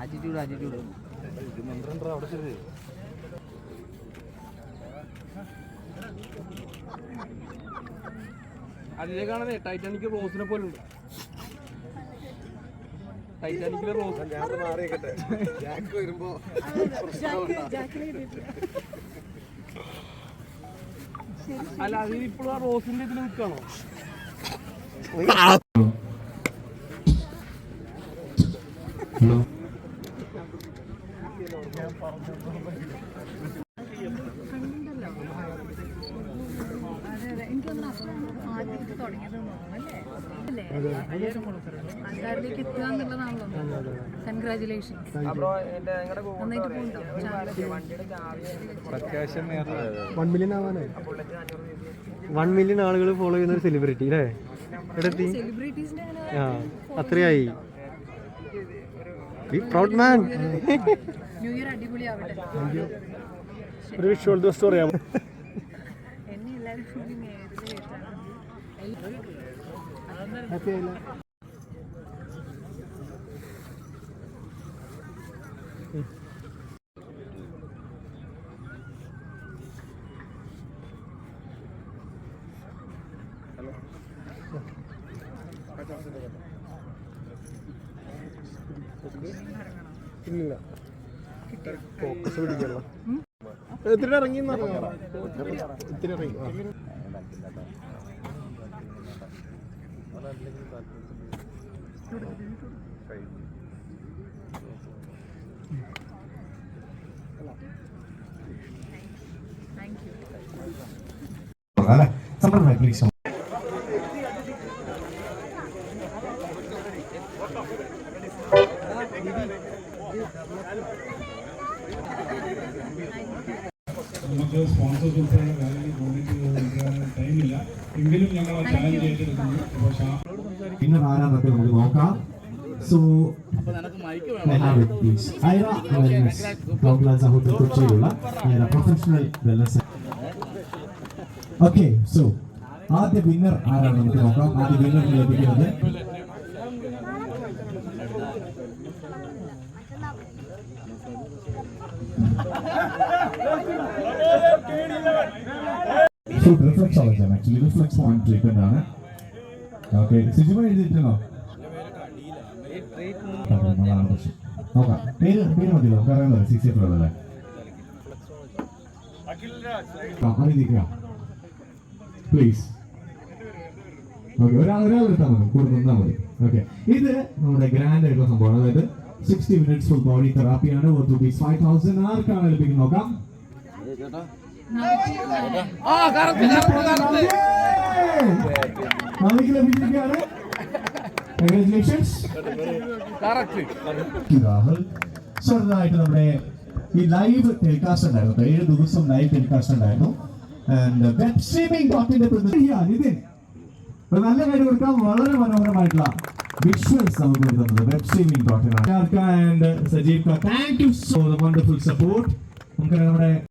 Attitude attitude Titanic റോസിനെ പോലുണ്ട്. ടൈറ്റാനിക്കിലെ rose അല്ല അതിന് ഇപ്പോഴും ആ റോസിന്റെ ഇതിൽ നിൽക്കണോ? അതെ അതെ. എനിക്ക് തോന്നുന്നു അപ്പം ആദ്യം തുടങ്ങിയത് അല്ലേ? ആൾക്കാരിലേക്ക് എത്തുക എന്നുള്ളതാണല്ലോ കൺഗ്രാചുലേഷൻസ് നന്നായിട്ട് പോകുന്നുണ്ടോ വൺ മില്യൺ ആവാനായി വൺ മില്യൺ ആളുകൾ ഫോളോ ചെയ്യുന്ന ഒരു സെലിബ്രിറ്റി അല്ലേ എവിടെത്തി ആ അത്രയായി. പ്രൗഡ് മാൻ ന്യൂ ഇയർ അടിപൊളിയാവട്ടെ ഒരു വിഷ്വൽ ദിവസം പറയാമോ എന്നെ എല്ലാവരും ഇല്ല എത്തിരി ഇറങ്ങി ഇത്തിരി ഇറങ്ങി? ആ. താങ്ക് യു അല്ലെ സമ്മതമായി പ്ലീസ് നമുക്ക് സ്പോൺസേഴ്സ് ഉൾപ്പെടെയുള്ള കാര്യങ്ങൾ കോർഡിനേറ്റ് ചെയ്ത് ടൈമില്ല. എങ്കിലും ഞങ്ങൾ ആ ചാലഞ്ച് ഏറ്റെടുക്കുന്നത് പിന്നെ ആരാന്നൊക്കെ നമുക്ക് നോക്കാം. So Aira wellness town plaza hotel കൊച്ചിയിലുള്ള Aira professional wellness okay so ആദ്യ വിന്നർ ആരാണ് നമുക്ക് നോക്കാം. ആദ്യ വിന്നർ ലഭിക്കുന്നത് റിഫ്ലക്സ് ആവശ്യം ആക്ച്വലി റിഫ്ലക്സ് പോയിന്റ് ട്രീറ്റ്മെന്റ് ആണ്. ഓക്കെ സിജിമ എഴുതിയിട്ടുണ്ടോ? നോക്കാം. പേര് പേര് മതിയോ നമുക്ക് അറിയാമല്ലോ സിക്സ് എഫ് അല്ലേ? പ്ലീസ് ഓക്കെ ഒരാൾ ഒരാൾ എടുത്താൽ മതി. കൂടെ നിന്നാൽ മതി. ഇത് നമ്മുടെ ഗ്രാൻഡ് ആയിട്ടുള്ള സംഭവമാണ്. അതായത് സിക്സ്റ്റി മിനിറ്റ്സ് ഫുൾ തെറാപ്പിയാണ് ഫൈവ് തൗസൻഡ് ആർക്കാണ് ലഭിക്കുന്നത്? നോക്കാം. നന്ദിക്ക് ലഭിച്ചിരിക്കുകയാണ്. കൺഗ്രാറ്റുലേഷൻസ് രാഹുൽ ചെറുതായിട്ട് നമ്മുടെ ഈ ലൈവ് ടെലികാസ്റ്റ് ഉണ്ടായിരുന്നു. ഏഴ് ദിവസം ലൈവ് ടെലികാസ്റ്റ് ഉണ്ടായിരുന്നു. ആൻഡ് വെബ് സ്ട്രീമിംഗ് ഡോട്ടിന്റെ നിതിൻ. ഒരു നല്ല കാര്യം കൊടുക്കാം. വളരെ മനോഹരമായിട്ടുള്ള വിഷ്വൽസ് നമുക്ക് തന്നത് web streaming ഡോട്ടിനാണ് and Sajeev thank you so wonderful support നമുക്ക് നമ്മുടെ